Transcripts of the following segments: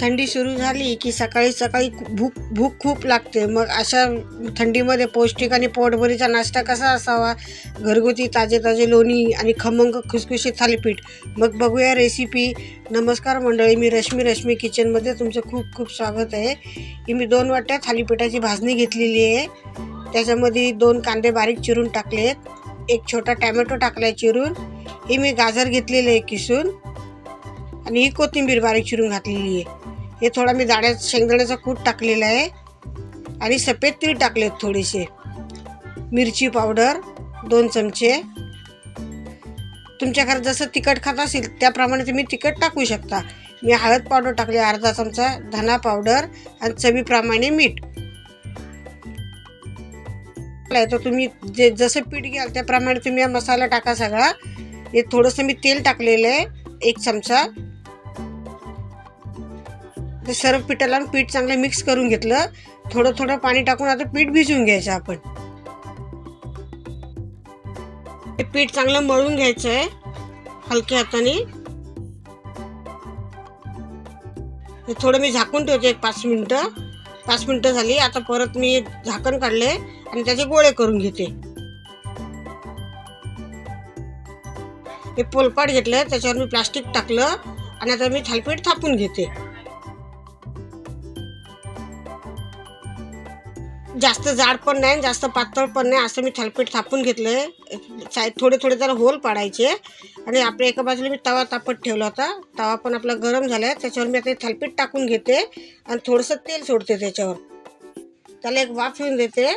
थंडी सुरू झाली की सकाळी सकाळी भूक भूक खूप लागते. मग अशा थंडीमध्ये पौष्टिक आणि पोटभरीचा नाश्ता कसा असावा? घरगुती ताजे ताजे लोणी आणि खमंग खुसखुशीत थालीपीठ. मग बघूया रेसिपी नमस्कार मंडळी मी रश्मी रश्मी किचनमध्ये तुमचं खूप खूप स्वागत आहे. ही मी दोन वाट्या थालीपीठाची भाजणी घेतलेली आहे. त्याच्यामध्ये दोन कांदे बारीक चिरून टाकले आहेत एक छोटा टॅमॅटो टाकला आहे चिरून. ही मी गाजर घेतलेलं आहे किसून. आणि ही कोथिंबीर बारीक चिरून घातलेली आहे. हे थोडा मी जाड्या शेंगदाण्याचा कूट टाकलेला आहे. आणि सफेद तीळ टाकलेत थोडेसे. मिरची पावडर दोन चमचे. तुमच्या घरात जसं तिखट खात असेल त्याप्रमाणे तुम्ही तिखट टाकू शकता. मी हळद पावडर टाकली अर्धा चमचा धना पावडर आणि चवीप्रमाणे मीठ. तर तुम्ही जे जसं पीठ घ्याल त्याप्रमाणे तुम्ही हा मसाला टाका सगळा. हे थोडंसं मी तेल टाकलेलं आहे एक चमचा. ते सर्व पिठाला पीठ चांगलं मिक्स करून घेतलं. थोडं थोडं पाणी टाकून आता पीठ भिजवून घ्यायचं आपण. हे पीठ चांगलं मळून घ्यायचं आहे हलक्या हाताने. हे थोडं मी झाकून ठेवते एक पाच मिनटं. पाच मिनटं झाली आता परत मी झाकण काढले आणि त्याचे गोळे करून घेते. हे पोलपाट घेतलं त्याच्यावर मी प्लास्टिक टाकलं आणि आता मी थालपीठ थापून घेते. जास्त जाड पण नाही आणि जास्त पातळ पण नाही असं मी थालपीठ थापून घेतलं साईड थोडे थोडे जरा होल पाडायचे. आणि आपल्या एका बाजूला मी तवा तापत ठेवला होता. तवा पण आपला गरम झाला आहे त्याच्यावर मी आता हे थालपीठ टाकून घेते आणि थोडंसं तेल सोडते त्याच्यावर. त्याला एक वाफ येऊन देते.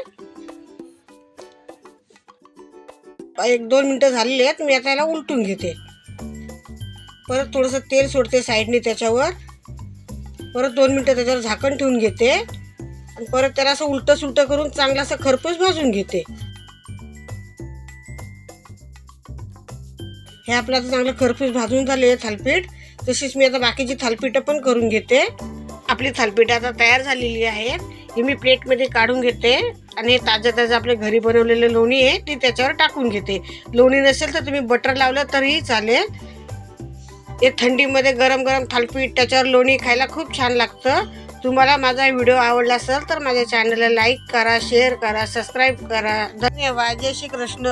एक दोन मिनटं झालेली आहेत. मी आता याला उलटून घेते. परत थोडंसं तेल सोडते साईडने त्याच्यावर. परत दोन मिनटं त्याच्यावर झाकण ठेवून घेते. आणि परत त्याला असं उलटं सुलटं करून चांगलं असं खरपूस भाजून घेते. हे आपलं आता चांगलं खरपूस भाजून झाले आहे थालपीठ. तशीच मी आता बाकीची थालपीठं पण करून घेते. आपली थालपीठं आता तयार झालेली आहेत. ही मी प्लेटमध्ये काढून घेते. आणि ताजं ताजं आपल्या घरी बनवलेलं लोणी आहे ती त्याच्यावर टाकून घेते. लोणी नसेल तर तुम्ही बटर लावलं तरीही चालेल. हे थंडीमध्ये गरम गरम थालपीठ त्याच्यावर लोणी खायला खूप छान लागतं. तुम्हाला माझा व्हिडिओ आवडला असेल तर माझ्या चॅनलला लाईक करा शेअर करा सबस्क्राईब करा. धन्यवाद. जय श्री कृष्ण